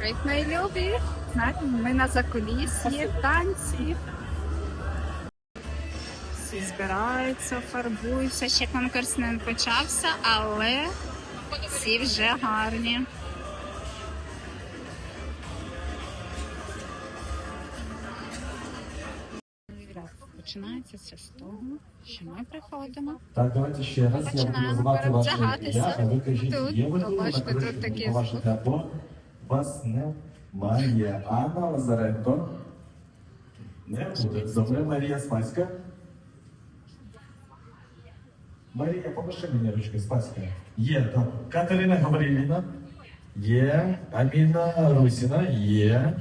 Мої любі! Ми на закулісі, танці. Всі збираються, фарбуються. Ще конкурс не почався, але всі вже гарні. Починається все з того, що ми приходимо. Так, давайте ще раз. Починаємо перевдягатися. Тут, побачите, тут такі. Вас немає. Анна Лазаренко. Не буде. Добре, Марія Спаська. Марія, помаши мені ручки, Спаська. Є, так. Катерина Гавриліна. Є. Аміна Русіна. Є.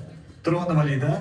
Тронова Ліда.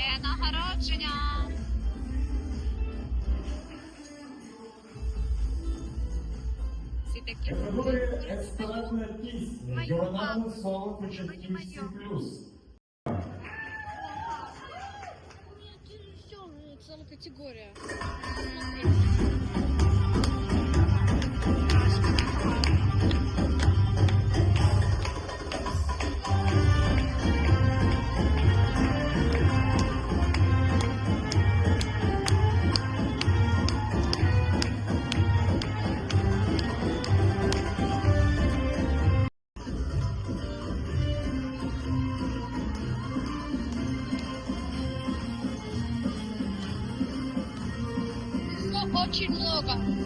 Де нагородження? Всі такі Категорія експертна пісня. Маю Ювенальне маму. слово початківці плюс. Целая категория. 吧。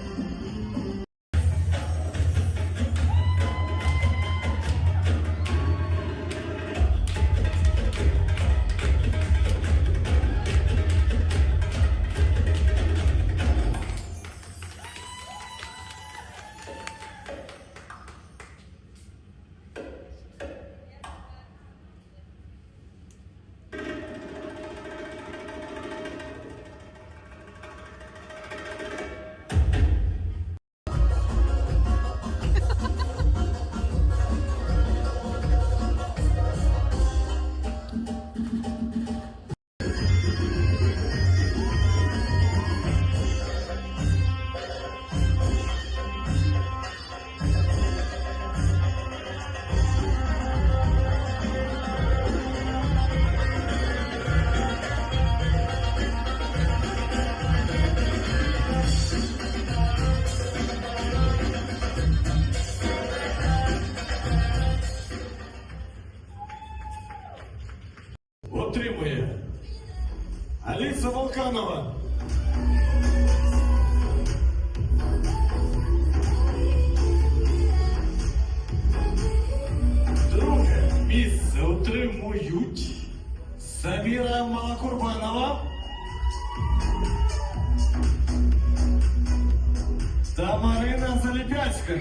Заліпяцька.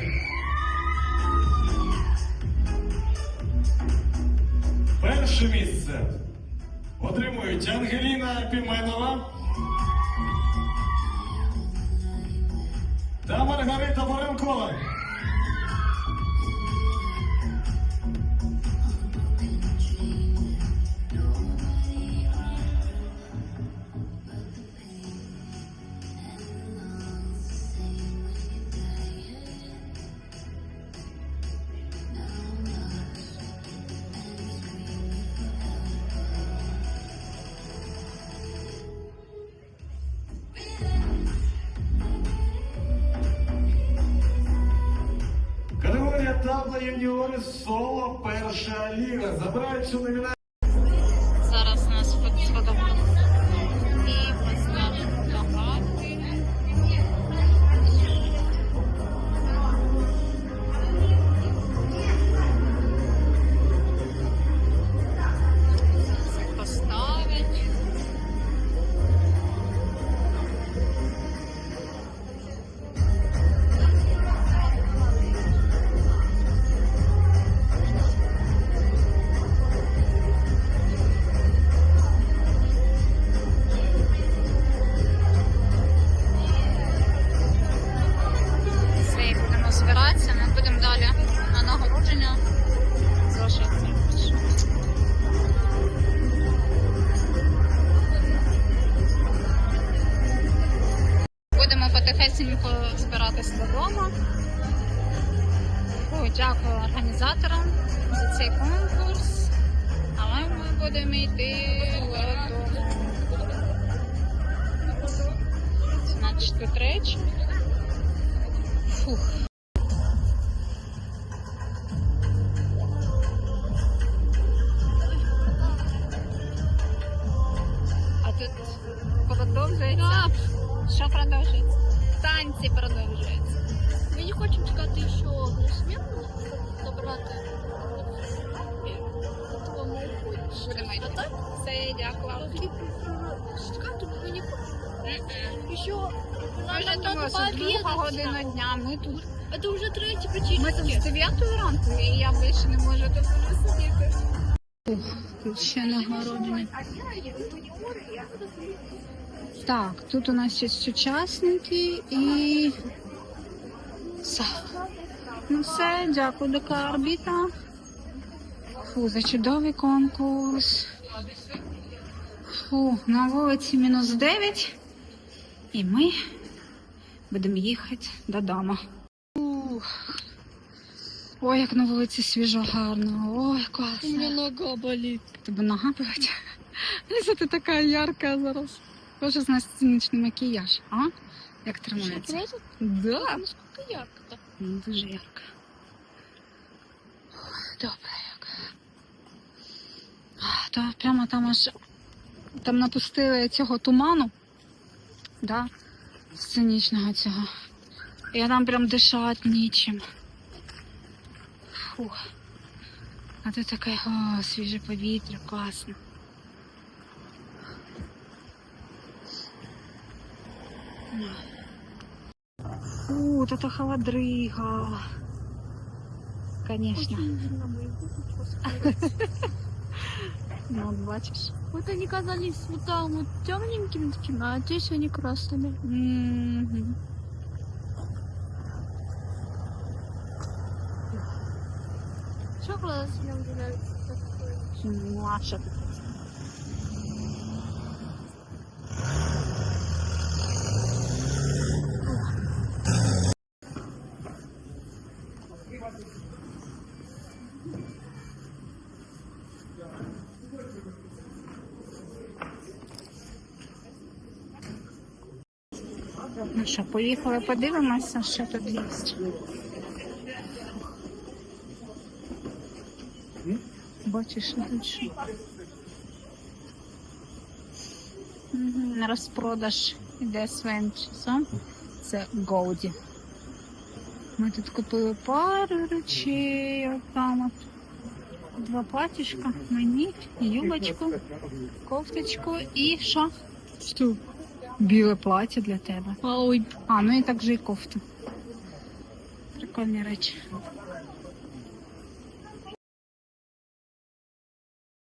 Перше місце отримують Ангеліна Піменова та Маргарита Боренкова. Юніори соло перша ліга. Забирають цю номінацію. Ми на нагородження. Залишатися. Будемо потихесенько збиратися додому. Дякую організаторам за цей конкурс. Але ми будемо йти додому. Значить, тут речі. Фух. Тут продовжується. Що продовжується? Танці продовжуються. Ми не хочемо чекати ще одну смену, забрати. Тому Будемо. А так, Все, дякую. чекати ми не хочемо. Ще вже думали, що друга година дня. Ми тут. Це вже третя причина. Ми тут з 9 ранку, і я більше не можу тут сидіти. Ще нагородження. Так, тут у нас є сучасники і. Все. Ну все, дякую, така орбіта. Фу, за чудовий конкурс. Фу, на вулиці мінус 9. І ми будемо їхати додому. Ух. Ой, як на вулиці свіжо гарно. Ой, У мене нога болить. Тебе нога болить? Ліза, ти така ярка зараз. Боже, з нас ціничний макіяж, а? Як тримається? Правда? Да. Наскільки ярко-то? Ну, Дуже ярко. Добре як. Та прямо там аж там напустили цього туману. Да? Сценічного цього. І там прям дишати нічим. Фух. А тут таке о, свіже повітря, класно. Фу, тут холодрига. Конечно. Ну, от бачиш. Вот они казались вот там вот темненькими такими, а здесь они красными. Мгм. Что красными мне нравится? Ну, а що тут? Ну що, поїхали, подивимося, що тут є. Бачиш, що. Мгм, На розпродаж іде своїм часом. Це Голді. Ми тут купили пару речей, отам от. Два платічка, мені, юбочку, кофточку і що? Що? Біле плаття для тебе. Ой, А, ну і також і кофту. Прикольні речі.